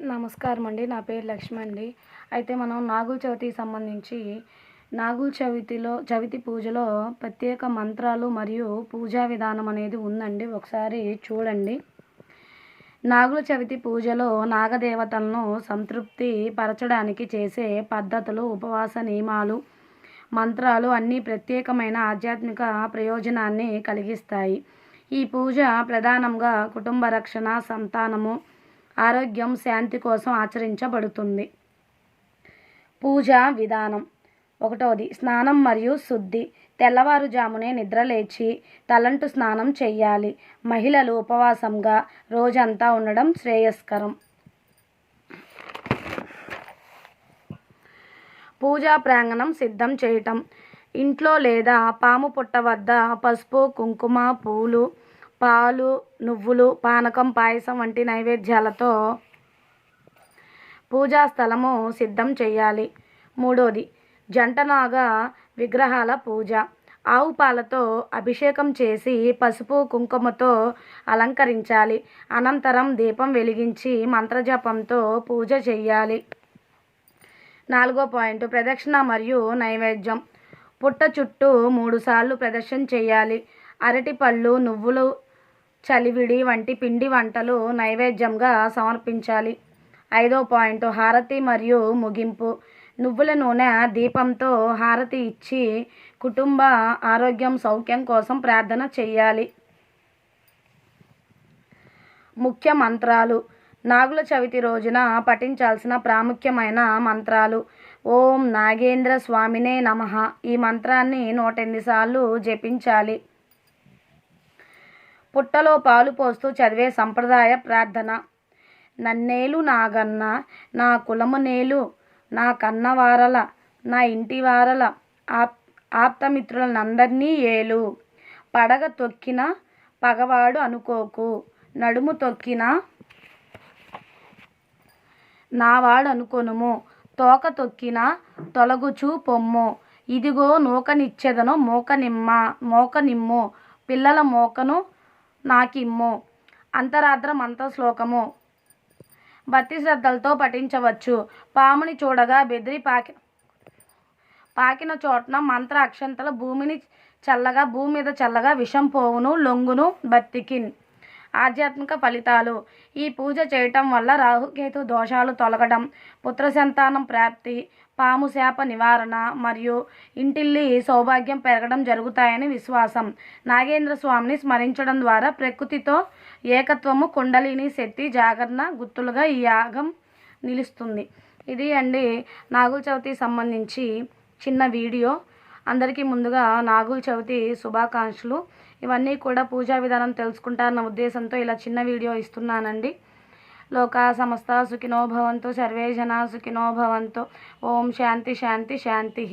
నమస్కారం అండి. నా పేరు లక్ష్మి అండి. అయితే మనం నాగుల చవితికి సంబంధించి నాగుల చవితిలో చవితి పూజలో ప్రత్యేక మంత్రాలు మరియు పూజా విధానం అనేది ఉందండి. ఒకసారి చూడండి. నాగుల చవితి పూజలో నాగదేవతలను సంతృప్తి పరచడానికి చేసే పద్ధతులు ఉపవాస నియమాలు మంత్రాలు అన్నీ ప్రత్యేకమైన ఆధ్యాత్మిక ప్రయోజనాన్ని కలిగిస్తాయి. ఈ పూజ ప్రధానంగా కుటుంబ రక్షణ సంతానము ఆరోగ్యం శాంతి కోసం ఆచరించబడుతుంది. పూజా విధానం. ఒకటోది స్నానం మరియు శుద్ధి. తెల్లవారుజామునే నిద్రలేచి తలంటు స్నానం చేయాలి మహిళలు ఉపవాసంగా రోజంతా ఉండడం శ్రేయస్కరం. పూజా ప్రాంగణం సిద్ధం చేయటం. ఇంట్లో లేదా పాము పుట్ట వద్ద పసుపు కుంకుమ పూలు పాలు నువ్వులు పానకం పాయసం వంటి నైవేద్యాలతో పూజా స్థలము సిద్ధం చేయాలి. మూడోది జంటనాగా విగ్రహాల పూజ. ఆవు పాలతో అభిషేకం చేసి పసుపు కుంకుమతో అలంకరించాలి. అనంతరం దీపం వెలిగించి మంత్రజపంతో పూజ చేయాలి. నాలుగో పాయింట్ ప్రదక్షిణ మరియు నైవేద్యం. పుట్ట చుట్టూ మూడుసార్లు ప్రదక్షిణ చేయాలి. అరటిపళ్ళు నువ్వులు చలివిడి వంటి పిండి వంటలు నైవేద్యంగా సమర్పించాలి. ఐదో పాయింట్ హారతి మరియు ముగింపు. నువ్వుల నూనె దీపంతో హారతి ఇచ్చి కుటుంబ ఆరోగ్యం సౌఖ్యం కోసం ప్రార్థన చేయాలి ముఖ్య మంత్రాలు. నాగుల చవితి రోజున పఠించాల్సిన ప్రాముఖ్యమైన మంత్రాలు. ఓం నాగేంద్ర స్వామినే నమ. ఈ మంత్రాన్ని నూట ఎనిమిది సార్లు జపించాలి. పుట్టలో పాలు పోస్తూ చదివే సంప్రదాయ ప్రార్థన. నన్నేలు నాగన్న నా కులము నేలు నా కన్నవారల నా ఇంటి వారల ఆప్ ఆప్తమిత్రులనందరినీ ఏలు. పడగ తొక్కిన పగవాడు అనుకోకు నడుము తొక్కిన నావాడు అనుకొనుము తోక తొక్కిన తొలగుచూ పొమ్ము. ఇదిగో నూకనిచ్చెదను మోకనిమ్మ మోకనిమ్ము పిల్లల మోకను నాకిమ్ము. అంతరాత్రం అంత శ్లోకము. భక్తి శ్రద్ధలతో పఠించవచ్చు. పాముని చూడగా బెదిరి పాకి పాకిన చోటన మంత్ర అక్షంతల భూమిని చల్లగా భూమి మీద చల్లగా విషం పోవును లొంగును బత్తికిన్. ఆధ్యాత్మిక ఫలితాలు. ఈ పూజ చేయటం వల్ల రాహుకేతు దోషాలు తొలగడం పుత్ర సంతానం ప్రాప్తి పాము శాప నివారణ మరియు ఇంటిల్లి సౌభాగ్యం పెరగడం జరుగుతాయని విశ్వాసం. నాగేంద్ర స్వామిని స్మరించడం ద్వారా ప్రకృతితో ఏకత్వము కుండలిని శక్తి జాగరణ గుర్తులుగా ఈ యాగం నిలుస్తుంది. ఇది అండి నాగుల చవితికి సంబంధించి చిన్న వీడియో. అందరికీ ముందుగా నాగుల చవితి శుభాకాంక్షలు. ఇవన్నీ కూడా పూజా విధానం తెలుసుకుంటారన్న ఉద్దేశంతో ఇలా చిన్న వీడియో ఇస్తున్నానండి. లోకా సమస్త సుఖినో భవంతు సర్వే సుఖినో భవంతు. ఓం శాంతి శాంతి శాంతి